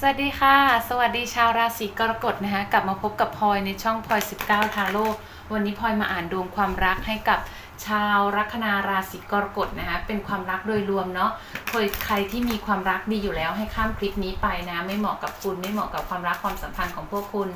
สวัสดีค่ะ สวัสดีชาวราศีกรกฎนะคะกลับมาพบกับพลอยในช่องพลอย19ทาโร่วันนี้พลอยมาอ่านดวงความรักให้กับ ชาวลัคนาราศีกรกฎนะคะเป็นความรักโดยรวมเนาะเคยใครที่มีความรักดีอยู่แล้วให้ข้ามคลิปนี้ไปนะ ไม่เหมาะกับคุณไม่เหมาะกับความรักความสัมพันธ์ของพวกคุณ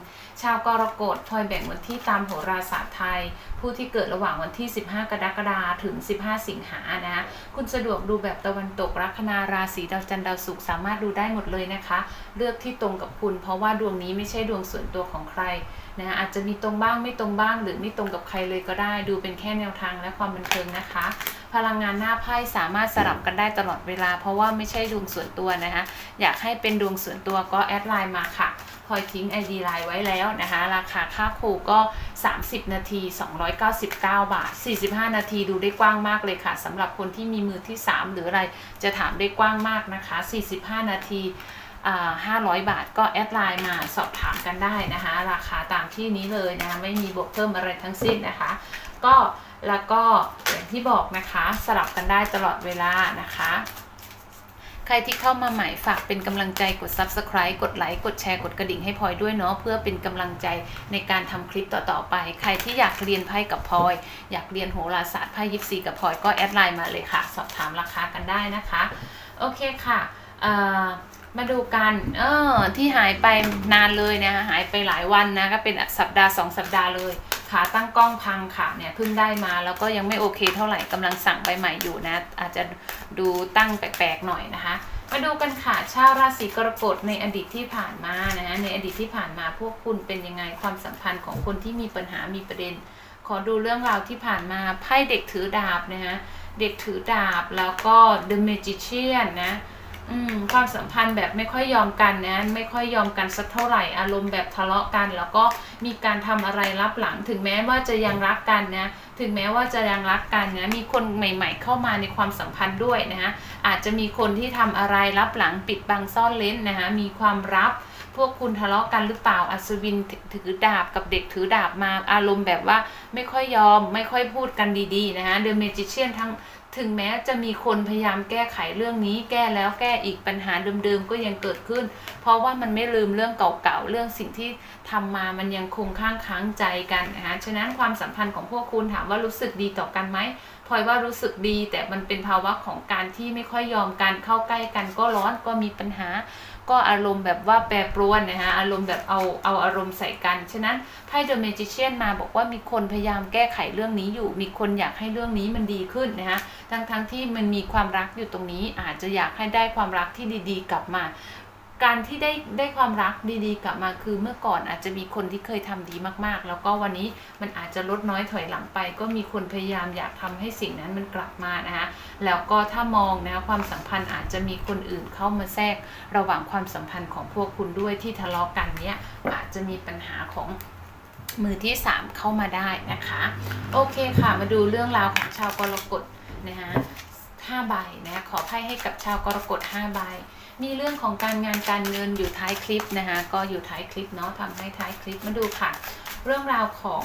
ชาวกรกฎพลอยแบ่งวันที่ตามโหราศาสตร์ไทย ผู้ที่เกิดระหว่างวันที่ 15 กรกฎาคมถึง 15 สิงหานะคุณสะดวกดูแบบตะวันตกลัคนาราศีดาวจันทร์ดาวศุกร์สามารถดูได้หมดเลยนะคะ เลือกที่ตรงกับคุณ เพราะว่าดวงนี้ไม่ใช่ดวงส่วนตัวของใคร นะอาจจะมีตรงบ้างไม่ตรงบ้าง หรือไม่ตรงกับใครเลยก็ได้ ดูเป็นแค่แนวทางและความบันเทิงนะคะ พลังงานหน้าไพ่สามารถสลับกันได้ตลอดเวลา เพราะว่าไม่ใช่ดวงส่วนตัวนะคะอยากให้เป็นดวงส่วนตัวก็แอดไลน์มาค่ะพลอยทิ้ง ID ไลน์ไว้แล้วนะคะ ราคาค่าครูก็ 30 นาที 299 บาท 45 นาทีดูได้กว้างมากเลยค่ะสำหรับคนที่มีมือที่ 3 หรืออะไรจะถามได้กว้างมากนะคะ 45 นาที 500 บาทก็แอดไลน์มาสอบถามกันได้นะคะ ราคาตามที่นี้เลยนะคะไม่มีบวกเพิ่มอะไรทั้งสิ้นนะคะ ก็แล้วก็อย่างที่บอกนะคะสลับกันได้ตลอดเวลานะคะใครที่เข้ามาใหม่ฝากเป็นกำลังใจกด Subscribe กดไลค์กดแชร์กดกระดิ่งให้พลอยด้วยเนาะเพื่อเป็นกำลังใจในการทำคลิปต่อๆไป ใครที่อยากเรียนไพ่กับพลอย อยากเรียนโหราศาสตร์ไพ่ยิปซีกับพลอยก็แอดไลน์มาเลยค่ะ สอบถามราคากันได้นะคะ โอเคค่ะ มาดูกันเออที่หายไปนานเลยนะหายไปหลายวันนะก็เป็นสัปดาห์สองสัปดาห์เลย ขาตั้งกล้องพังค่ะเนี่ยเพิ่งได้มาแล้วก็ยังไม่โอเคเท่าไหร่กำลังสั่งใบใหม่อยู่นะ อาจจะดูตั้งแปลกๆหน่อยนะคะ มาดูกันค่ะชาวราศีกรกฎในอดีตที่ผ่านมานะคะในอดีตที่ผ่านมาพวกคุณเป็นยังไงความสัมพันธ์ของคนที่มีปัญหามีประเด็น ขอดูเรื่องราวที่ผ่านมาไพ่เด็กถือดาบนะคะเด็กถือดาบแล้วก็ The Magician นะ อืมความสัมพันธ์แบบไม่ค่อยยอมกันนะ ไม่ค่อยยอมกันสักเท่าไหร่อารมณ์แบบทะเลาะกัน แล้วก็มีการทำอะไรรับหลัง ถึงแม้ว่าจะยังรักกันนะ ถึงแม้ว่าจะยังรักกันนะ มีคนใหม่ ๆ เข้ามาในความสัมพันธ์ด้วยนะฮะอาจจะมีคนที่ทำอะไรรับหลังปิดบังซ่อนเล้นนะคะมีความลับ พวกคุณทะเลาะกันหรือเปล่าอัศวินถือดาบกับเด็กถือดาบมาอารมณ์แบบว่าไม่ค่อยยอมไม่ค่อยพูดกันดีๆนะคะเดอะเมจิเชียนทั้งถึงแม้จะมีคนพยายามแก้ไขเรื่องนี้ แก้แล้วแก้อีกปัญหาเดิมๆก็ยังเกิดขึ้น เพราะว่ามันไม่ลืมเรื่องเก่าๆเรื่องสิ่งที่ทำมามันยังคงข้างค้างใจกันนะคะฉะนั้นความสัมพันธ์ของพวกคุณถามว่ารู้สึกดีต่อกันไหมพลอยว่ารู้สึกดีแต่มันเป็นภาวะของการที่ไม่ค่อยยอมกันเข้าใกล้กันก็ร้อนก็มีปัญหา ก็อารมณ์แบบว่าแปรปรวนนะคะอารมณ์แบบเอาเอาอารมณ์ใส่กัน ฉะนั้นไพ่เดอะเมจิเชียนมาบอกว่ามีคนพยายามแก้ไขเรื่องนี้อยู่ มีคนอยากให้เรื่องนี้มันดีขึ้นนะคะทั้งทั้งที่มันมีความรักอยู่ตรงนี้อาจจะอยากให้ได้ความรักที่ดีๆ กลับมา การที่ได้ได้ความรักดีๆ กลับมาคือเมื่อก่อนอาจจะมีคนที่เคยทำดีมากๆ แล้วก็วันนี้มันอาจจะลดน้อยถอยหลังไป ก็มีคนพยายามอยากทำให้สิ่งนั้นมันกลับมานะคะแล้วก็ถ้ามองนะความสัมพันธ์อาจจะมีคนอื่นเข้ามาแทรกระหว่างความสัมพันธ์ของพวกคุณด้วยที่ทะเลาะกันเนี้ยอาจจะมีปัญหาของมือที่สามเข้ามาได้นะคะ โอเคค่ะมาดูเรื่องราวของชาวกรกฎนะคะห้าใบนะขอไพ่ให้กับชาวกรกฎห้าใบ มีเรื่องของการงานการเงินอยู่ท้ายคลิปนะคะก็อยู่ท้ายคลิปเนาะทำให้ท้ายคลิปมาดูค่ะ เรื่องราวของ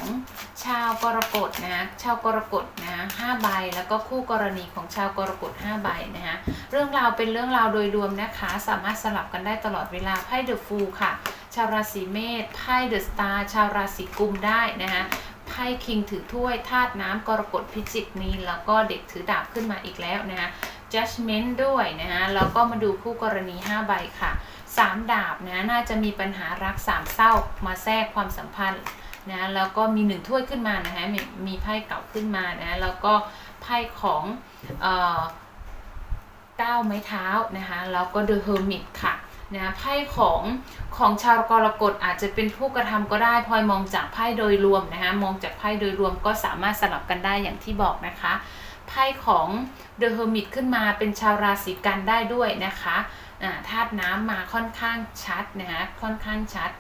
ชาวกรกฎนะชาวกรกฎนะห้าใบแล้วก็คู่กรณีของชาวกรกฎห้าใบนะคะเรื่องราวเป็นเรื่องราวโดยรวมนะคะ สามารถสลับกันได้ตลอดเวลาไพ่เดอะฟูลค่ะ ชาวราศีเมษไพ่เดอะสตาร์ชาวราศีกุมได้นะคะไพ่คิงถือถ้วยธาตุน้ำกรกฎพิจิกนี้แล้วก็เด็กถือดาบขึ้นมาอีกแล้วนะคะ judgment ด้วยนะฮะแล้วก็มาดูคู่กรณี 5 ใบค่ะ 3 ดาบนะน่าจะมีปัญหารักสามเศร้ามาแทรกความสัมพันธ์นะแล้วก็มีหนึ่งถ้วยขึ้นมานะฮะมีมีไพ่เก่าขึ้นมานะแล้วก็ไพ่ของเอ่อก้าไม้เท้านะคะแล้วก็ the hermit ค่ะนะไพ่ของของชาวกรกฎอาจจะเป็นผู้กระทำก็ได้พลอยมองจากไพ่โดยรวมนะคะมองจากไพ่โดยรวมก็สามารถสลับกันได้อย่างที่บอกนะคะ ไพ่ของ The Hermit ขึ้นมาเป็นชาวราศีกันได้ด้วยนะคะธาตุน้ำมาค่อนข้างชัดนะคะค่อนข้างชัด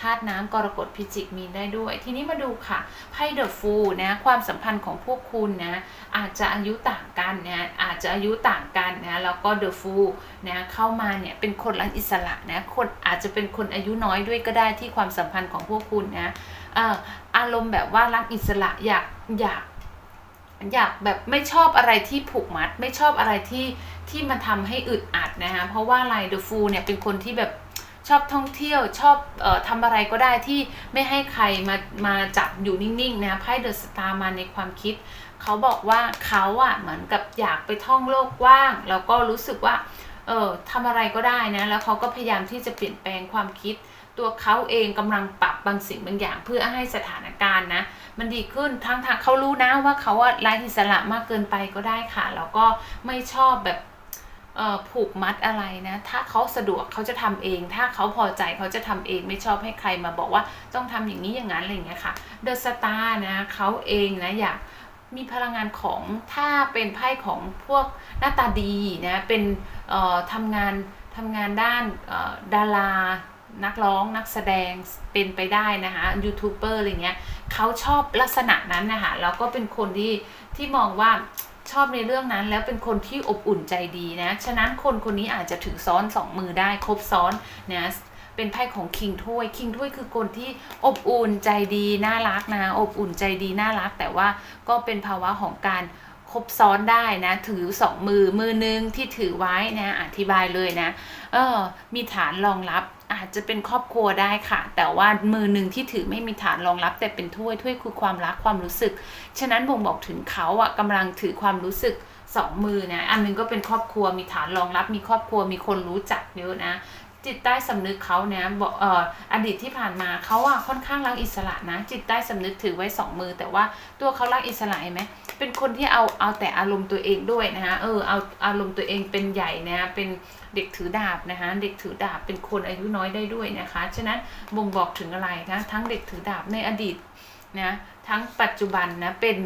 ธาตุน้ำกรกฎพิจิกมีได้ด้วย ทีนี้มาดูค่ะไพ่เดอะฟูนะความสัมพันธ์ของพวกคุณนะอาจจะอายุต่างกันนะอาจจะอายุต่างกันนะแล้วก็เดอะฟูนะเข้ามาเนี่ยเป็นคนรักอิสระนะคนอาจจะเป็นคนอายุน้อยด้วยก็ได้ที่ความสัมพันธ์ของพวกคุณนะอารมณ์แบบว่ารักอิสระอยากอยาก อยากแบบไม่ชอบอะไรที่ผูกมัด ไม่ชอบอะไรที่ที่มันทำให้อึดอัดนะคะเพราะว่าไรเดอะฟูเนี่ยเป็นคนที่แบบชอบท่องเที่ยวชอบออทำอะไรก็ได้ที่ไม่ให้ใครมามาจับอยู่นิ่งๆนะไพ่เดอะสตาร์มาในความคิด เขาบอกว่าเขาอะเหมือนกับอยากไปท่องโลกกว้าง แล้วก็รู้สึกว่าเออทำอะไรก็ได้นะ แล้วเขาก็พยายามที่จะเปลี่ยนแปลงความคิด ตัวเขาเองกำลังปรับบางสิ่งบางอย่าง เพื่อให้สถานการณ์นะ มันดีขึ้นทั้งทางเขารู้นะว่าเขาว่าไร้อิสระมากเกินไปก็ได้ค่ะ แล้วก็ไม่ชอบแบบผูกมัดอะไรนะ ถ้าเขาสะดวกเขาจะทำเอง ถ้าเขาพอใจเขาจะทำเองไม่ชอบให้ใครมาบอกว่าต้องทำอย่างนี้อย่างนั้นอะไรอย่างเงี้ยค่ะ เดอะสตาร์นะเขาเองนะอยากมีพลังงานของถ้าเป็นไพ่ของพวกหน้าตาดีนะ เป็นทำงานทำงานด้านดารา นักร้องนักแสดงเป็นไปได้นะคะยูทูบเบอร์อะไรเงี้ยเขาชอบลักษณะนั้นนะคะแล้วก็เป็นคนที่ที่มองว่าชอบในเรื่องนั้น แล้วเป็นคนที่อบอุ่นใจดีนะฉะนั้นคนคนนี้อาจจะถือซ้อนสองมือได้ครบซ้อนนะเป็นไพ่ของคิงถ้วยคิงถ้วยคือคนที่อบอุ่นใจดีน่ารักนะอบอุ่นใจดีน่ารัก แต่ว่าก็เป็นภาวะของการ ครบซ้อนได้นะ ถือสองมือมือหนึงที่ถือไว้นะอธิบายเลยนะ เออ มีฐานรองรับอาจจะเป็นครอบครัวได้ค่ะ แต่ว่ามือหนึ่งที่ถือไม่มีฐานรองรับ แต่เป็นถ้วยถ้วยคือความรักความรู้สึก ฉะนั้นบ่งบอกถึงเขาอะกำลังถือความรู้สึกสองมือนะ อันหนึงก็เป็นครอบครัวมีฐานรองรับ มีครอบครัวมีคนรู้จักเยอะนะ จิตใต้สำนึกเขาเนี่ยบอกเอ่ออดีตที่ผ่านมาเขาอะค่อนข้างรักอิสระนะ จิตใต้สำนึกถือไว้สองมือ แต่ว่าตัวเขารักอิสระเห็นไหมเป็นคนที่เอาเอาแต่อารมณ์ตัวเองด้วยนะคะเออเอาอารมณ์ตัวเองเป็นใหญ่นะเป็นเด็กถือดาบนะคะเด็กถือดาบเป็นคนอายุน้อยได้ด้วยนะคะฉะนั้นบ่งบอกถึงอะไรนะทั้งเด็กถือดาบในอดีตนะทั้งปัจจุบันนะเป็น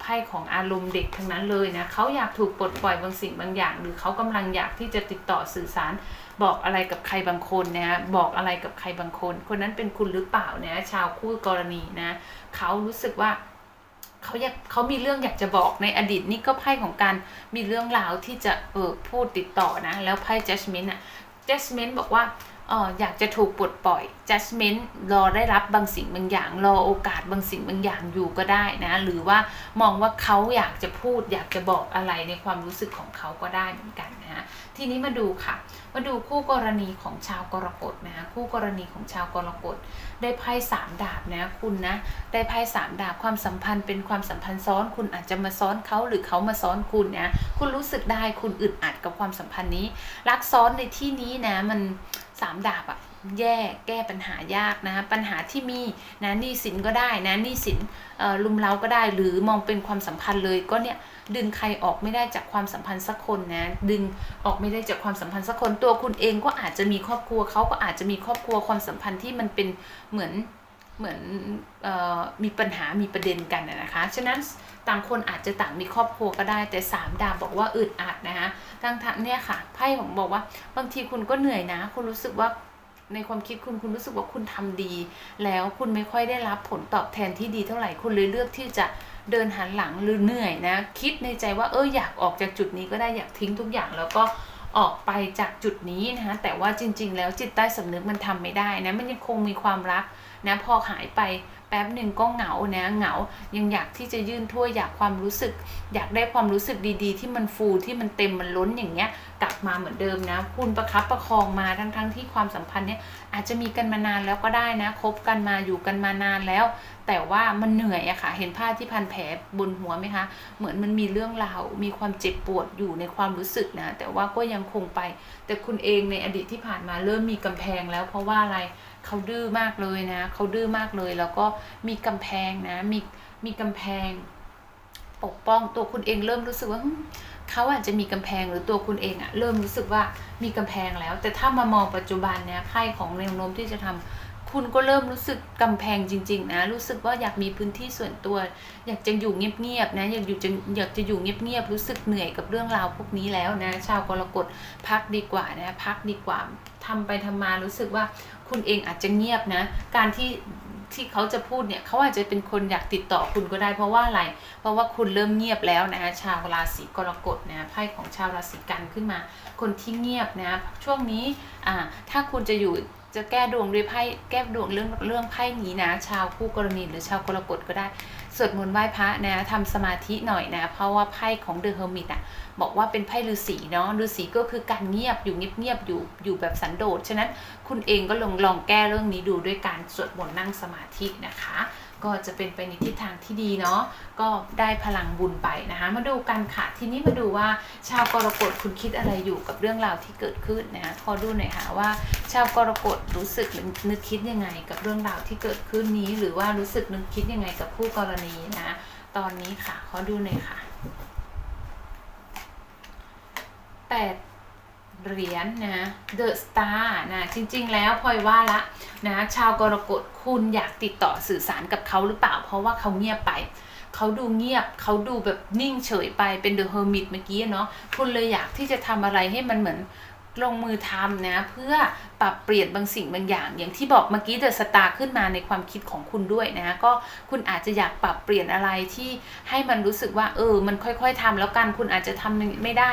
ไพ่ของอารมณ์เด็กทั้งนั้นเลยนะเขาอยากถูกปลดปล่อยบางสิ่งบางอย่าง หรือเขากำลังอยากที่จะติดต่อสื่อสาร บอกอะไรกับใครบางคนนะ บอกอะไรกับใครบางคน คนนั้นเป็นคุณหรือเปล่านะ ชาวคู่กรณีนะ เขารู้สึกว่าเขาอยากเขามีเรื่องอยากจะบอกในอดีตนี่ก็ไพ่ของการมีเรื่องราวที่จะเออพูดติดต่อนะ แล้วไพ่ judgment อะ judgment บอกว่าอออยากจะถูกปลดปล่อย judgment รอได้รับบางสิ่งบางอย่าง รอโอกาสบางสิ่งบางอย่างอยู่ก็ได้นะ หรือว่ามองว่าเขาอยากจะพูด อยากจะบอกอะไรในความรู้สึกของเขาก็ได้เหมือนกันนะทีนี้มาดูค่ะ มาดูคู่กรณีของชาวกรกฎนะคู่กรณีของชาวกรกฎได้ไพ่สามดาบนะคุณนะ ได้ไพ่สามดาบความสัมพันธ์เป็นความสัมพันธ์ซ้อน คุณอาจจะมาซ้อนเขาหรือเขามาซ้อนคุณนะ คุณรู้สึกได้คุณอึดอัดกับความสัมพันธ์นี้ รักซ้อนในที่นี้นะมัน สามดาบอะแย่แก้ปัญหายากนะปัญหาที่มีนะหนี้สินก็ได้นะหนี้สินลุมเล้าก็ได้ หรือมองเป็นความสัมพันธ์เลยก็เนี่ยดึงใครออกไม่ได้จากความสัมพันธ์สักคนนะดึงออกไม่ได้จากความสัมพันธ์สักคนตัวคุณเองก็อาจจะมีครอบครัวเขาก็อาจจะมีครอบครัวความสัมพันธ์ที่มันเป็นเหมือน เหมือนออมีปัญหามีประเด็นกันนะคะ ฉะนั้นต่างคนอาจจะต่างมีครอบครัวก็ได้ แต่สามดาบบอกว่าอึดอัดนะคะทั้งทเนี่ยค่ะไพ่ของบอกว่าบางทีคุณก็เหนื่อยนะ คุณรู้สึกว่าในความคิดคุณคุณรู้สึกว่าคุณทำดี แล้วคุณไม่ค่อยได้รับผลตอบแทนที่ดีเท่าไหร่คุณเลยเลือกที่จะเดินหันหลังหรือเหนื่อยนะ คิดในใจว่าเอออยากออกจากจุดนี้ก็ได้อยากทิ้งทุกอย่างแล้วก็ออกไปจากจุดนี้นะคะแต่ว่าจริง ๆ แล้วจิตใต้สำนึกมันทำไม่ได้นะมันยังคงมีความรัก นะพอหายไปแป๊บหนึ่งก็เหงานะเหงา ยังอยากที่จะยื่นถ้วยอยากความรู้สึก อยากได้ความรู้สึกดีๆ ที่มันฟูที่มันเต็มมันล้นอย่างเงี้ยกลับมาเหมือนเดิมนะ คุณประคับประคองมาทั้งๆทที่ความสัมพันธ์เนี้ยอาจจะมีกันมานานแล้วก็ได้นะคบกันมาอยู่กันมานานแล้ว แต่ว่ามันเหนื่อยอะค่ะ เห็นผ้าที่พันแผลบนหัวไหมคะ เหมือนมันมีเรื่องราวมีความเจ็บปวดอยู่ในความรู้สึกนะ แต่ว่าก็ยังคงไป แต่คุณเองในอดีตที่ผ่านมาเริ่มมีกำแพงแล้วเพราะว่าอะไร เขาดื้อมากเลยนะ เขาดื้อมากเลย แล้วก็มีกำแพงนะ มีมีกำแพง ปกป้องตัวคุณเองเริ่มรู้สึกว่าเขาอาจจะมีกำแพงหรือตัวคุณเองอะเริ่มรู้สึกว่ามีกำแพงแล้ว แต่ถ้ามามองปัจจุบันเนี่ยไพ่ของแนวโน้มที่จะทำ คุณก็เริ่มรู้สึกกำแพงจริง ๆ นะ รู้สึกว่าอยากมีพื้นที่ส่วนตัว อยากจะอยู่เงียบๆนะ อยากอยู่จะอยากจะอยู่เงียบๆ รู้สึกเหนื่อยกับเรื่องราวพวกนี้แล้วนะ ชาวกรกฎพักดีกว่านะ พักดีกว่าทำไปทำมารู้สึกว่าคุณเองอาจจะเงียบนะ การที่ที่เขาจะพูดเนี่ยเขาอาจจะเป็นคนอยากติดต่อคุณก็ได้เพราะว่าอะไร เพราะว่าคุณเริ่มเงียบแล้วนะชาวราศีกรกฎนะไพ่ของชาวราศีกันขึ้นมา คนที่เงียบนะ ช่วงนี้อ่าถ้าคุณจะอยู่ จะแก้ดวงด้วยไพ่แก้ดวงเรื่องเรื่องไพ่นี้นะ ชาวคู่กรณีหรือชาวกรกฎก็ได้สวดมนต์ไหว้พระนะทำสมาธิหน่อยนะ เพราะว่าไพ่ของเดอะเฮอร์มิตอะบอกว่าเป็นไพ่ฤาษีเนาะฤาษีก็คือการเงียบอยู่เงียบๆอยู่อยู่แบบสันโดษฉะนั้นคุณเองก็ลองลองแก้เรื่องนี้ดูด้วยการสวดมนต์นั่งสมาธินะคะ ก็จะเป็นไปในทิศทางที่ดีเนาะก็ได้พลังบุญไปนะคะ มาดูกันค่ะทีนี้มาดูว่าชาวกรกฎคุณคิดอะไรอยู่กับเรื่องราวที่เกิดขึ้นนะคะขอดูหน่อยค่ะว่า ชาวกรกฎรู้สึกหรือนึกคิดยังไงกับเรื่องราวที่เกิดขึ้นนี้ หรือว่ารู้สึกนึกคิดยังไงกับผู้กรณีนะตอนนี้ค่ะขอดูหน่อยค่ะแปด เหรียญนะ The Star นะจริงๆ แล้วพลอยว่าละนะชาวกรกฎคุณอยากติดต่อสื่อสารกับเขาหรือเปล่า เพราะว่าเขาเงียบไปเขาดูเงียบเขาดูแบบนิ่งเฉยไปเป็น The Hermit เมื่อกี้เนาะคุณเลยอยากที่จะทำอะไรให้มันเหมือนลงมือทำนะ เพื่อ ปรับเปลี่ยนบางสิ่งบางอย่าง อย่างที่บอกเมื่อกี้เดอะสตาร์ขึ้นมาในความคิดของคุณด้วยนะก็คุณอาจจะอยากปรับเปลี่ยนอะไรที่ให้มันรู้สึกว่าเออ มันค่อยๆทำแล้วกันคุณอาจจะทำไม่ได้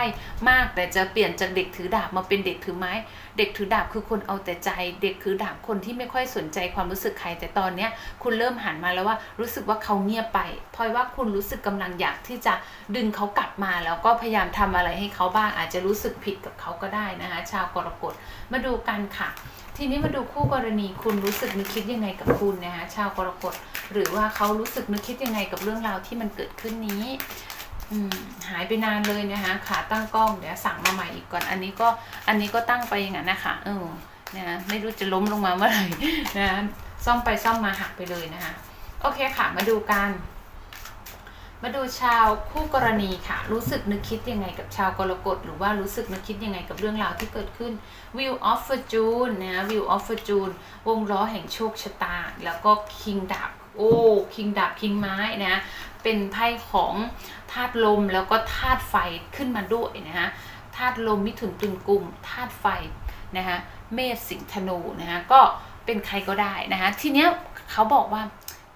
มาก แต่จะเปลี่ยนจากเด็กถือดาบมาเป็นเด็กถือไม้ เด็กถือดาบคือคนเอาแต่ใจ เด็กถือดาบคนที่ไม่ค่อยสนใจความรู้สึกใคร แต่ตอนเนี้ยคุณเริ่มหันมาแล้วว่ารู้สึกว่าเขาเงียบไปพลอยว่าคุณรู้สึกกำลังอยากที่จะดึงเขากลับมาแล้วก็พยายามทำอะไรให้เขาบ้างอาจจะรู้สึกผิดกับเขาก็ได้นะคะชาวกรกฎมาดูกันค่ะทีนี้มาดูคู่กรณีคุณรู้สึกนึกคิดยังไงกับคุณนะคะชาวกรกฎหรือว่าเขารู้สึกนึกคิดยังไงกับเรื่องราวที่มันเกิดขึ้นนี้หายไปนานเลยนะคะขาตั้งกล้องเดี๋ยวสั่งมาใหม่อีกก่อน อันนี้ก็อันนี้ก็ตั้งไปอย่างนั้นนะคะเออนะไม่รู้จะล้มลงมาเมื่อไหร่นะซ่อมไปซ่อมมาหักไปเลยนะคะโอเคค่ะ มาดูกัน มาดูชาวคู่กรณีค่ะ รู้สึกนึกคิดยังไงกับชาวกรกฎ หรือว่ารู้สึกนึกคิดยังไงกับเรื่องราวที่เกิดขึ้น Wheel of Fortune นะ Wheel of Fortune วงล้อแห่งโชคชะตา แล้วก็ King ดาบโอ้ King ดาบ King ไม้นะเป็นไพ่ของธาตุลมแล้วก็ธาตุไฟขึ้นมาด้วยนะฮะธาตุลมมิถุนตุลกุมธาตุไฟนะคะเมษสิงธนูนะคะก็เป็นใครก็ได้นะคะทีเนี้ยเขาบอกว่า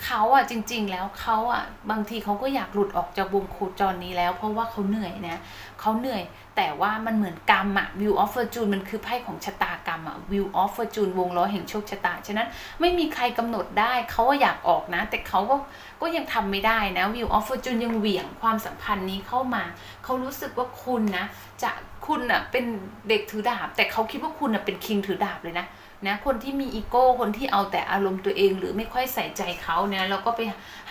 เขาอะจริง ๆ แล้วเขาอะบางทีเขาก็อยากหลุดออกจากวงโคจรนี้แล้ว เพราะว่าเขาเหนื่อยนะเขาเหนื่อย แต่ว่ามันเหมือนกรรมอะ View of Fortune มันคือไพ่ของชะตากรรมอะ View of Fortune วงล้อแห่งโชคชะตา ฉะนั้นไม่มีใครกำหนดได้เขาอยากออกนะ แต่เขาก็ก็ยังทำไม่ได้นะ View of Fortune ยังเหวี่ยงความสัมพันธ์นี้เข้ามาเขารู้สึกว่าคุณนะจะคุณอะเป็นเด็กถือดาบ แต่เขาคิดว่าคุณอะเป็นคิงถือดาบเลยนะนะคนที่มีอีโก้คนที่เอาแต่อารมณ์ตัวเอง หรือไม่ค่อยใส่ใจเขาเนี่ยแล้วก็ไป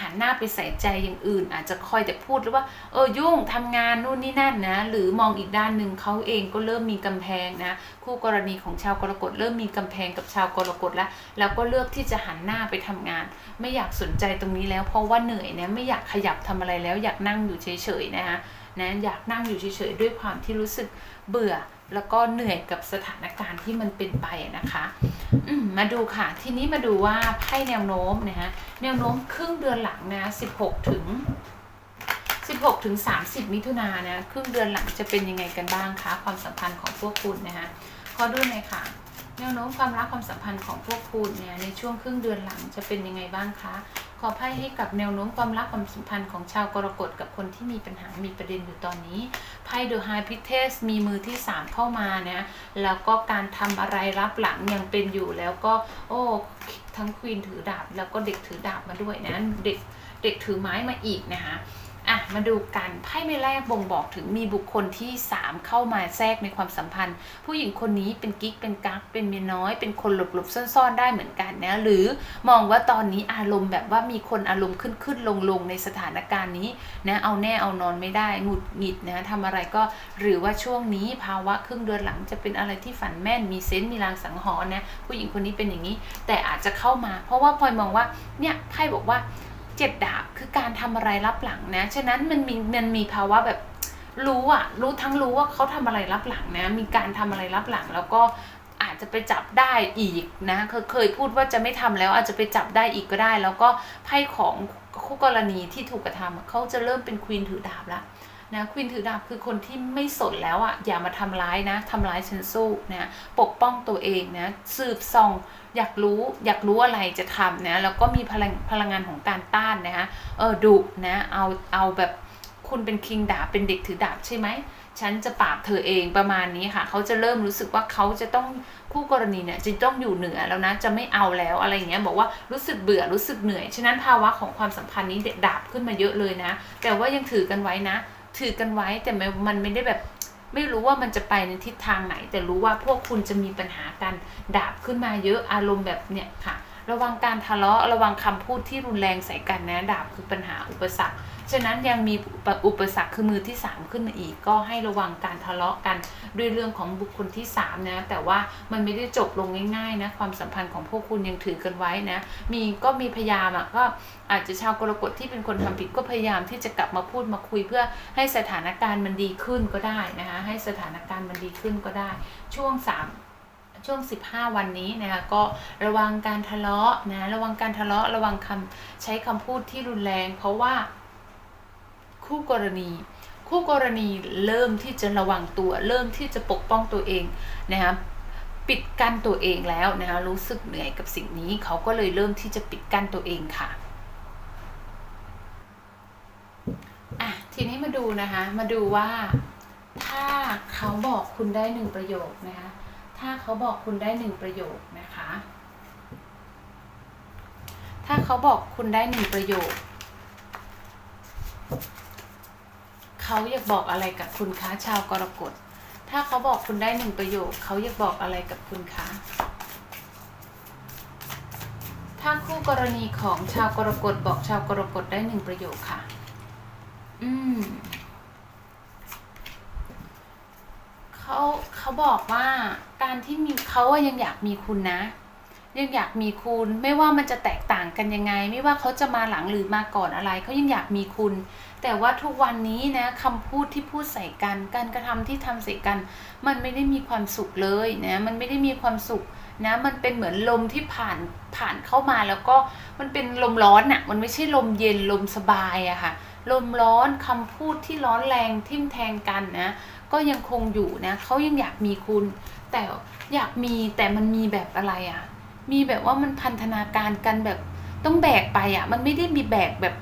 หันหน้าไปใส่ใจอย่างอื่น อาจจะคอยแต่พูดหรือว่าเออยุ่งทำงานนู่นนี่นั่นนะ หรือมองอีกด้านหนึ่งเขาเองก็เริ่มมีกำแพงนะคู่กรณีของชาวกรกฎเริ่มมีกำแพงกับชาวกรกฎแล้วแล้วก็เลือกที่จะหันหน้าไปทำงาน ไม่อยากสนใจตรงนี้แล้ว เพราะว่าเหนื่อยนะไม่อยากขยับทำอะไรแล้ว อยากนั่งอยู่เฉยๆนะคะนะอยากนั่งอยู่เฉยๆด้วยความที่รู้สึกเบื่อแล้วก็เหนื่อยกับสถานการณ์ที่มันเป็นไปนะคะมมาดูค่ะ ทีนี้มาดูว่าไพ่แนวโน้มนะฮะแนวโน้มครึ่งเดือนหลังนะ16 ถึง 16ถึง30 มิถุนายนนะครึ่งเดือนหลังจะเป็นยังไงกันบ้างคะความสัมพันธ์ของพวกคุณนะฮะขอดูหน่อยค่ะแนวโน้มความรักความสัมพันธ์ของพวกคุณเนี่ยในช่วงครึ่งเดือนหลังจะเป็นยังไงบ้างคะขอไพ่ให้กับแนวโน้มความรักความสัมพันธ์ของชาวกรกฎกับคนที่มีปัญหา มีประเด็นอยู่ตอนนี้ ไพ่ The High Priestess มีมือที่ 3 เข้ามานะ แล้วก็การทำอะไรรับหลังยังเป็นอยู่แล้วก็ โอ้ ทั้งควีนถือดาบ แล้วก็เด็กถือดาบมาด้วยนะ เด็กเด็กถือไม้มาอีกนะคะ อะมาดูกันไพ่ใบแรกบ่งบอกถึงมีบุคคลที่ 3 เข้ามาแทรกในความสัมพันธ์ ผู้หญิงคนนี้เป็นกิ๊กเป็นกั๊กเป็นเมียน้อย เป็นคนหลบๆซ่อนๆได้เหมือนกันนะหรือมองว่าตอนนี้อารมณ์แบบว่ามีคนอารมณ์ขึ้นขึ้นลงลงๆในสถานการณ์นี้นะเอาแน่เอานอนไม่ได้หงุดหงิดนะทำอะไรก็หรือว่าช่วงนี้ภาวะครึ่งเดือนหลังจะเป็นอะไรที่ฝันแม่นมีเซนส์มีลางสังหรณ์นะผู้หญิงคนนี้เป็นอย่างนี้ แต่อาจจะเข้ามา เพราะว่าพลอยมองว่าเนี่ยไพ่บอกว่า เจ็ดดาบคือการทำอะไรรับหลังนะ ฉะนั้นมันมีมันมีภาวะแบบรู้อะรู้ทั้งรู้ว่าเขาทำอะไรรับหลังนะ มีการทำอะไรรับหลัง แล้วก็อาจจะไปจับได้อีกนะเคยเคยพูดว่าจะไม่ทำแล้ว อาจจะไปจับได้อีกก็ได้ แล้วก็ไพ่ของคู่กรณีที่ถูกกระทำเขาจะเริ่มเป็นควีนถือดาบละ นะควีนถือดาบคือคนที่ไม่สนแล้วอะอย่ามาทำร้ายนะทำร้ายฉันสู้นะปกป้องตัวเองนะสืบส่องอยากรู้อยากรู้อะไรจะทำนะแล้วก็มีพลังพลังงานของการต้านนะคะเออดุนะเอาเอาแบบคุณเป็นคิงดาบเป็นเด็กถือดาบใช่ไหมฉันจะปราบเธอเองประมาณนี้ค่ะ เขาจะเริ่มรู้สึกว่าเขาจะต้องคู่กรณีเนี่ยจะต้องอยู่เหนือแล้วนะ จะไม่เอาแล้วอะไรอย่างเงี้ยบอกว่ารู้สึกเบื่อรู้สึกเหนื่อย ฉะนั้นภาวะของความสัมพันธ์นี้ดาบขึ้นมาเยอะเลยนะ แต่ว่ายังถือกันไว้นะ ถือกันไว้แต่มันไม่ได้แบบไม่รู้ว่ามันจะไปในทิศทางไหน แต่รู้ว่าพวกคุณจะมีปัญหากันดาบขึ้นมาเยอะอารมณ์แบบเนี่ยค่ะ ระวังการทะเลาะระวังคำพูดที่รุนแรงใส่กันนะดาบคือปัญหาอุปสรรค ฉะนั้นยังมีอุปสรรคคือมือที่ 3 ขึ้นมาอีก ก็ให้ระวังการทะเลาะกันด้วยเรื่องของบุคคลที่3นะแต่ว่ามันไม่ได้จบลงง่ายๆนะความสัมพันธ์ของพวกคุณยังถือกันไว้นะมีก็มีพยายามอะก็อาจจะชาวกรกฎที่เป็นคนทำผิดก็พยายามที่จะกลับมาพูดมาคุยเพื่อให้สถานการณ์มันดีขึ้นก็ได้นะคะให้สถานการณ์มันดีขึ้นก็ได้ ช่วง 3ช่วง 15 วันนี้นะคะก็ระวังการทะเลาะนะระวังการทะเลาะระวังคำใช้คำพูดที่รุนแรง เพราะว่า คู่กรณี คู่กรณีเริ่มที่จะระวังตัว เริ่มที่จะปกป้องตัวเองนะคะปิดกั้นตัวเองแล้วนะคะรู้สึกเหนื่อยกับสิ่งนี้เขาก็เลยเริ่มที่จะปิดกั้นตัวเองค่ะอะทีนี้มาดูนะคะมาดูว่า ถ้าเขาบอกคุณได้หนึ่งประโยคนะคะถ้าเขาบอกคุณได้หนึ่งประโยคนะคะ ถ้าเขาบอกคุณได้หนึ่งประโยค เขาอยากบอกอะไรกับคุณคะชาวกรกฎ ถ้าเขาบอกคุณได้หนึ่งประโยค เขาอยากบอกอะไรกับคุณคะถ้าคู่กรณีของชาวกรกฎบอกชาวกรกฎได้หนึ่งประโยคค่ะ อืม เขาเขาบอกว่าการที่มีเขาอะยังอยากมีคุณนะ ยังอยากมีคุณ ไม่ว่ามันจะแตกต่างกันยังไง ไม่ว่าเขาจะมาหลังหรือมาก่อนอะไรเขายังอยากมีคุณ แต่ว่าทุกวันนี้นะคำพูดที่พูดใส่กันการกระทำที่ทำใส่กัน มันไม่ได้มีความสุขเลยนะมันไม่ได้มีความสุขนะมันเป็นเหมือนลมที่ผ่านผ่านเข้ามาแล้วก็มันเป็นลมร้อนอะ่ะมันไม่ใช่ลมเย็นลมสบายอะค่ะ ลมร้อนคำพูดที่ร้อนแรงทิ่มแทงกันนะก็ยังคงอยู่นะเขายังอยากมีคุณ แต่อยากมีแต่มันมีแบบอะไรอะ่ะ มีแบบว่ามันพันธนาการกันแบบต้องแบกไปอะ่ะ มันไม่ได้มีแบกแบบ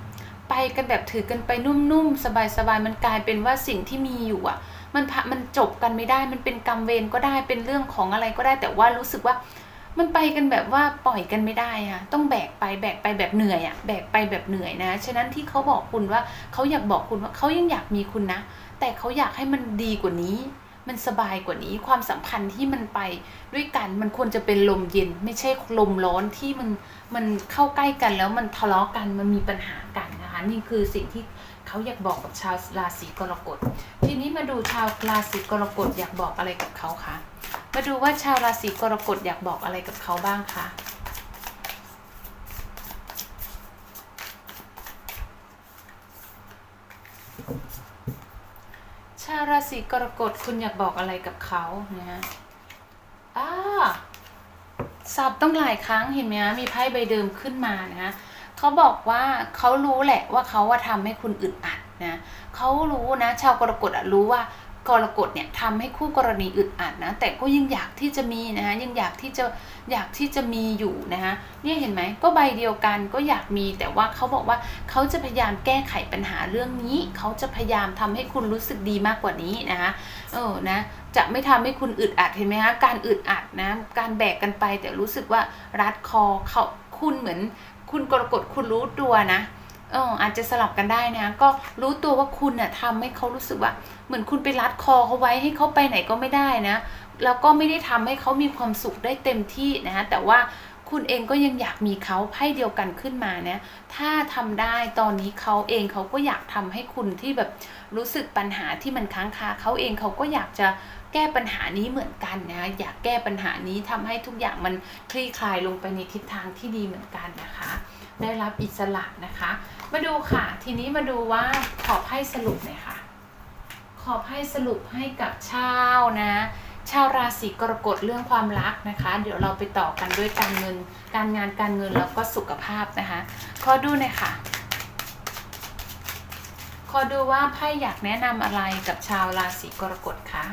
ไปกันแบบถือกันไปนุ่มๆ สบายๆ มันกลายเป็นว่าสิ่งที่มีอยู่อะ มันพะมันจบกันไม่ได้ มันเป็นกรรมเวรก็ได้ เป็นเรื่องของอะไรก็ได้ แต่ว่ารู้สึกว่ามันไปกันแบบว่าปล่อยกันไม่ได้อะต้องแบกไปแบกไปแบบเหนื่อยอะ แบกไปแบบเหนื่อยนะ ฉะนั้นที่เขาบอกคุณว่าเขาอยากบอกคุณว่าเขายังอยากมีคุณนะ แต่เขาอยากให้มันดีกว่านี้ มันสบายกว่านี้ความสัมพันธ์ที่มันไปด้วยกันมันควรจะเป็นลมเย็น ไม่ใช่ลมร้อนที่มันมันเข้าใกล้กันแล้วมันทะเลาะกันมันมีปัญหากันนะคะนี่คือสิ่งที่เขาอยากบอกกับชาวราศีกรกฎ ทีนี้มาดูชาวราศีกรกฎอยากบอกอะไรกับเขาคะมาดูว่าชาวราศีกรกฎอยากบอกอะไรกับเขาบ้างคะ ชาวราศีกรกฎคุณอยากบอกอะไรกับเขานะฮะอ่าสับต้องหลายครั้งเห็นไหมมีไพ่ใบเดิมขึ้นมานะเขาบอกว่าเขารู้แหละว่าเขาว่าทำให้คุณอึดอัดนะเขารู้นะ ชาวกรกฎรู้ว่า กรกฎเนี่ยทำให้คู่กรณีอึดอัดนะ แต่ก็ยังอยากที่จะมีนะยังอยากที่จะอยากที่จะมีอยู่นะคะเนี่ยเห็นไหมก็ใบเดียวกันก็อยากมีแต่ว่าเขาบอกว่าเขาจะพยายามแก้ไขปัญหาเรื่องนี้ เขาจะพยายามทำให้คุณรู้สึกดีมากกว่านี้นะคะเออนะจะไม่ทำให้คุณอึดอัดเห็นไหมคะการอึดอัดนะการแบกกันไปแต่รู้สึกว่ารัดคอเขาคุณเหมือน คุณกรกฎคุณรู้ตัวนะเอออาจจะสลับกันได้นะ ก็รู้ตัวว่าคุณน่ะทำให้เขารู้สึกว่า เหมือนคุณไปรัดคอเขาไว้ให้เขาไปไหนก็ไม่ได้นะ แล้วก็ไม่ได้ทำให้เขามีความสุขได้เต็มที่นะแต่ว่าคุณเองก็ยังอยากมีเขาไพ่เดียวกันขึ้นมาเนะ ถ้าทำได้ตอนนี้เขาเองเขาก็อยากทำให้คุณที่แบบรู้สึกปัญหาที่มันค้างคาเขาเองเขาก็อยากจะแก้ปัญหานี้เหมือนกันนะอยากแก้ปัญหานี้ทำให้ทุกอย่างมันคลี่คลายลงไปในทิศทางที่ดีเหมือนกันนะคะ ได้รับอิสระนะคะ มาดูค่ะ ทีนี้มาดูว่าขอไพ่สรุปหน่อยค่ะ ขอให้สรุปให้กับชาวนะ ชาวราศีกรกฎเรื่องความรักนะคะ เดี๋ยวเราไปต่อกันด้วยการเงิน การงานการเงินแล้วก็สุขภาพนะคะ ขอดูหน่อยค่ะขอดูว่าไพ่อยากแนะนำอะไรกับชาวราศีกรกฎคะ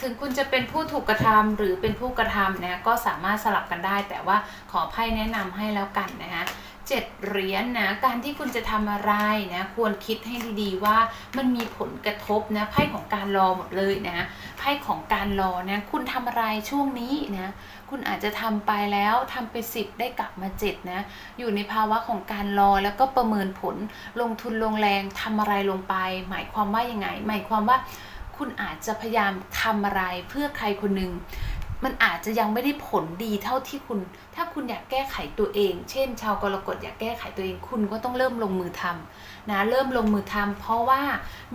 ถึงคุณจะเป็นผู้ถูกกระทำหรือเป็นผู้กระทำนะก็สามารถสลับกันได้ แต่ว่าขอไพ่แนะนำให้แล้วกันนะคะ เจ็ดเหรียญนะการที่คุณจะทำอะไรนะ ควรคิดให้ดีๆว่ามันมีผลกระทบนะไพ่ของการรอหมดเลยนะไพ่ของการรอนะคุณทำอะไรช่วงนี้นะคุณอาจจะทำไปแล้วทำไปสิบได้กลับมาเจ็ดนะอยู่ในภาวะของการรอแล้วก็ประเมินผลลงทุนลงแรงทำอะไรลงไป หมายความว่ายังไง หมายความว่าคุณอาจจะพยายามทำอะไรเพื่อใครคนหนึ่ง มันอาจจะยังไม่ได้ผลดีเท่าที่คุณ ถ้าคุณอยากแก้ไขตัวเอง เช่น ชาวกรกฎอยากแก้ไขตัวเอง คุณก็ต้องเริ่มลงมือทำนะ เริ่มลงมือทำเพราะว่า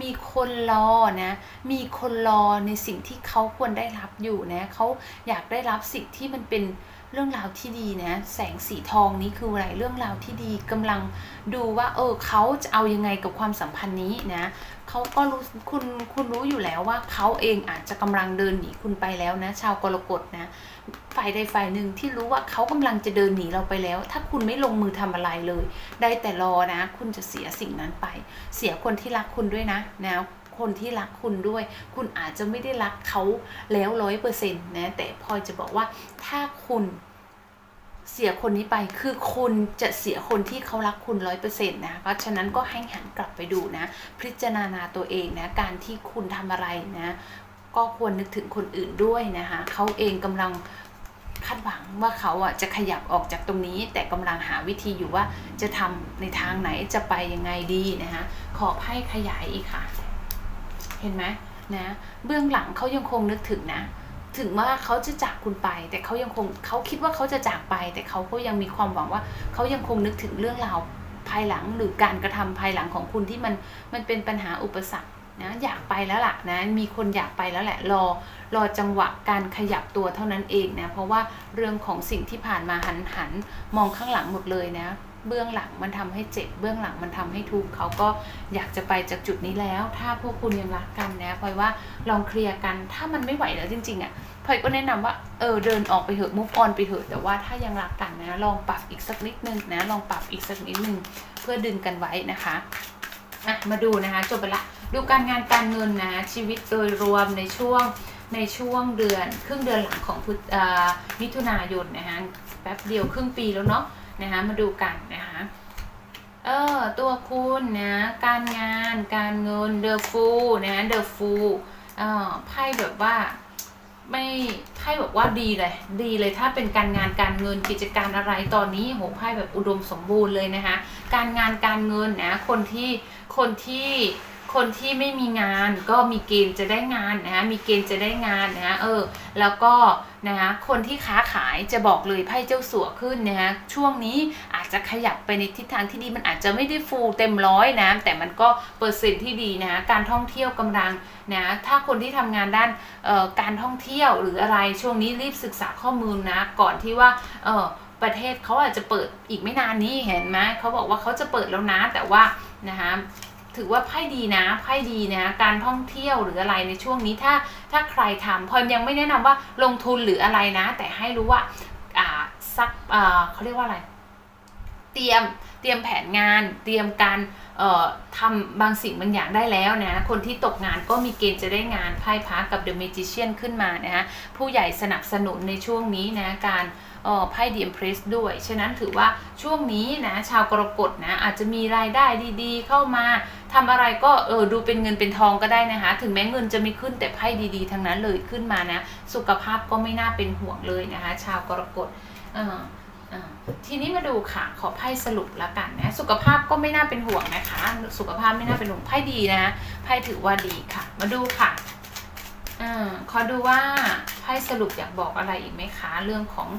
มีคนรอนะ มีคนรอในสิ่งที่เขาควรได้รับอยู่นะ เขาอยากได้รับสิ่งที่มันเป็น เรื่องราวที่ดีนะ แสงสีทองนี้คืออะไรเรื่องราวที่ดีกำลังดูว่า เออเขาจะเอายังไงกับความสัมพันธ์นี้นะเขาก็รู้คุณคุณรู้อยู่แล้วว่าเขาเองอาจจะกำลังเดินหนีคุณไปแล้วนะ ชาวกรกฎนะฝ่ายใดฝ่ายหนึ่งที่รู้ว่าเขากำลังจะเดินหนีเราไปแล้ว ถ้าคุณไม่ลงมือทำอะไรเลย ได้แต่รอนะ คุณจะเสียสิ่งนั้นไป เสียคนที่รักคุณด้วยนะนะ คนที่รักคุณด้วย คุณอาจจะไม่ได้รักเขาแล้วร้อยเปอร์เซ็นต์นะ แต่พลอยจะบอกว่าถ้าคุณเสียคนนี้ไปคือคุณจะเสียคนที่เขารักคุณร้อยเปอร์เซ็นต์นะเพราะฉะนั้นก็ให้หันกลับไปดูนะ พิจารณาตัวเองนะ การที่คุณทำอะไรนะ ก็ควรนึกถึงคนอื่นด้วยนะคะเขาเองกำลังคาดหวังว่าเขาอะจะขยับออกจากตรงนี้ แต่กำลังหาวิธีอยู่ว่าจะทำในทางไหนจะไปยังไงดีนะคะขอไพ่ขยายอีกค่ะ เห็นไหมนะเบื้องหลังเขายังคงนึกถึงนะ ถึงว่าเขาจะจากคุณไป แต่เขายังคงเขาคิดว่าเขาจะจากไป แต่เขาก็ยังมีความหวังว่าเขายังคงนึกถึงเรื่องราวภายหลังหรือการกระทำภายหลังของคุณที่มันมันเป็นปัญหาอุปสรรคนะอยากไปแล้วล่ะนะมีคนอยากไปแล้วแหละรอรอจังหวะการขยับตัวเท่านั้นเองนะเพราะว่าเรื่องของสิ่งที่ผ่านมาหันหันมองข้างหลังหมดเลยนะ เบื้องหลังมันทำให้เจ็บ เบื้องหลังมันทำให้ทุกข์เขาก็อยากจะไปจากจุดนี้แล้ว ถ้าพวกคุณยังรักกันนะพลอยว่าลองเคลียร์กัน ถ้ามันไม่ไหวแล้วจริงๆอะพลอยก็แนะนำว่าเออเดินออกไปเถอะ move on ไปเถอะ แต่ว่าถ้ายังรักกันนะ ลองปรับอีกสักนิดนึงนะ ลองปรับอีกสักนิดนึงเพื่อดึงกันไว้นะคะอะมาดูนะคะจบไปละ ดูการงานการเงินนะชีวิตโดยรวมในช่วงในช่วงเดือน ครึ่งเดือนหลังของพฤศอ่ามิถุนายนนะคะแป๊บเดียวครึ่งปีแล้วเนาะ นะคะมาดูกันนะคะเออตัวคุณนะการงานการเงินเดอะฟูนะเดอะฟูเออไพ่แบบว่าไม่ไพ่แบบว่าดีเลย ดีเลยถ้าเป็นการงานการเงินกิจการอะไรตอนนี้โหไพ่แบบอุดมสมบูรณ์เลยนะคะ การงานการเงินนะคนที่คนที่คนที่ไม่มีงานก็มีเกณฑ์จะได้งานนะมีเกณฑ์จะได้งานนะเออ แล้วก็ นะคะคนที่ค้าขายจะบอกเลยไพ่เจ้าสัวขึ้นนะคะช่วงนี้อาจจะขยับไปในทิศทางที่ดีมันอาจจะไม่ได้ฟูเต็มร้อยนะแต่มันก็เปอร์เซ็นต์ที่ดีนะการท่องเที่ยวกำลังนะถ้าคนที่ทำงานด้านการท่องเที่ยวหรืออะไรช่วงนี้รีบศึกษาข้อมูลนะก่อนที่ว่าเออประเทศเขาอาจจะเปิดอีกไม่นานนี้เห็นไหมเขาบอกว่าเขาจะเปิดแล้วนะแต่ว่านะคะ ถือว่าไพ่ดีนะไพ่ดีนะการท่องเที่ยวหรืออะไรในช่วงนี้ถ้าถ้าใครทำพอยังไม่แนะนำว่าลงทุนหรืออะไรนะ แต่ให้รู้ว่าอ่าซักอ่าเขาเรียกว่าอะไร เตรียมเตรียมแผนงาน เตรียมการเอ่อทำบางสิ่งบางอย่างได้แล้วนะ คนที่ตกงานก็มีเกณฑ์จะได้งานไพ่พักกับ The Magician ขึ้นมานะฮะผู้ใหญ่สนับสนุนในช่วงนี้นะการ ไพ่ดี e มเพรสด้วย ฉะนั้นถือว่าช่วงนี้นะชาวกรกฎนะอาจจะมีรายได้ดีๆ เข้ามาทำอะไรก็เออดูเป็นเงินเป็นทองก็ได้นะคะ ถึงแม้เงินจะไม่ขึ้นแต่ไพ่ดีๆทั้งนั้นเลยขึ้นมานะ สุขภาพก็ไม่น่าเป็นห่วงเลยนะคะ ชาวกรกฎอออ่าทีนี้มาดูค่ะ ขอไพ่สรุปแล้วกันนะ สุขภาพก็ไม่น่าเป็นห่วงนะคะ สุขภาพไม่น่าเป็นห่วงไพ่ดีนะไพ่ถือว่าดีค่ะ มาดูค่ะอ่าขอดูว่าไพ่สรุปอยากบอกอะไรอีกไหมคะ เรื่องของ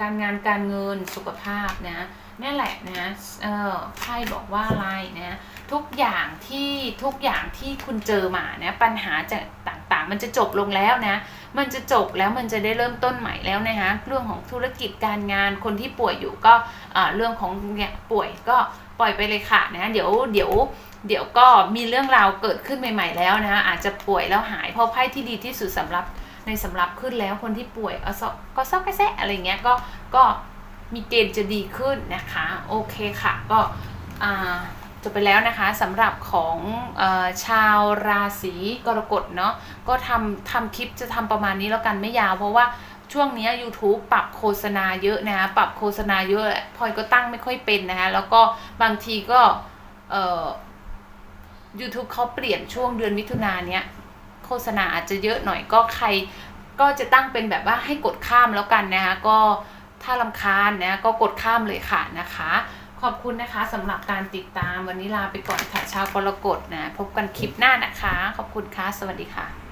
การงานการเงินสุขภาพนะนั่แหละนะเออไพ่บอกว่าอะไรนะทุกอย่างที่ทุกอย่างที่คุณเจอมานะปัญหาจะต่างๆ มันจะจบลงแล้วนะ มันจะจบแล้วมันจะได้เริ่มต้นใหม่แล้วนะคะเรื่องของธุรกิจการงานคนที่ป่วยอยู่ก็เรื่องของเนี่ยป่วยก็ปล่อยไปเลยค่ะนะเดี๋ยวเดี๋ยวเดี๋ยวก็มีเรื่องราวเกิดขึ้นใหม่ ๆ แล้วนะคะอาจจะป่วยแล้วหายเพราะไพ่ที่ดีที่สุดสำหรับ ในสำรับขึ้นแล้วคนที่ป่วยเอาซอกก็ซอกกระแซะอะไรเงี้ยก็ก็มีเกณฑ์จะดีขึ้นนะคะโอเคค่ะก็จบไปแล้วนะคะสำหรับของอชาวราศีกรกฎเนาะก็ทำทำคลิปจะทำประมาณนี้แล้วกันไม่ยาวเพราะว่าช่วงนี้ย YouTube ปรับโฆษณาเยอะนะคะปรับโฆษณาเยอะพลอยก็ตั้งไม่ค่อยเป็นนะคะแล้วก็บางทีก็เอ่อ YouTube เขาเปลี่ยนช่วงเดือนมิถุนาเนี้ย โฆษณาอาจจะเยอะหน่อยก็ใครก็จะตั้งเป็นแบบว่าให้กดข้ามแล้วกันนะคะก็ถ้าลำคาญนะก็กดข้ามเลยค่ะนะคะ ขอบคุณนะคะสำหรับการติดตามวันนี้ลาไปก่อนค่ะชาวกรกฎนะ พบกันคลิปหน้านะคะ ขอบคุณค่ะ สวัสดีค่ะ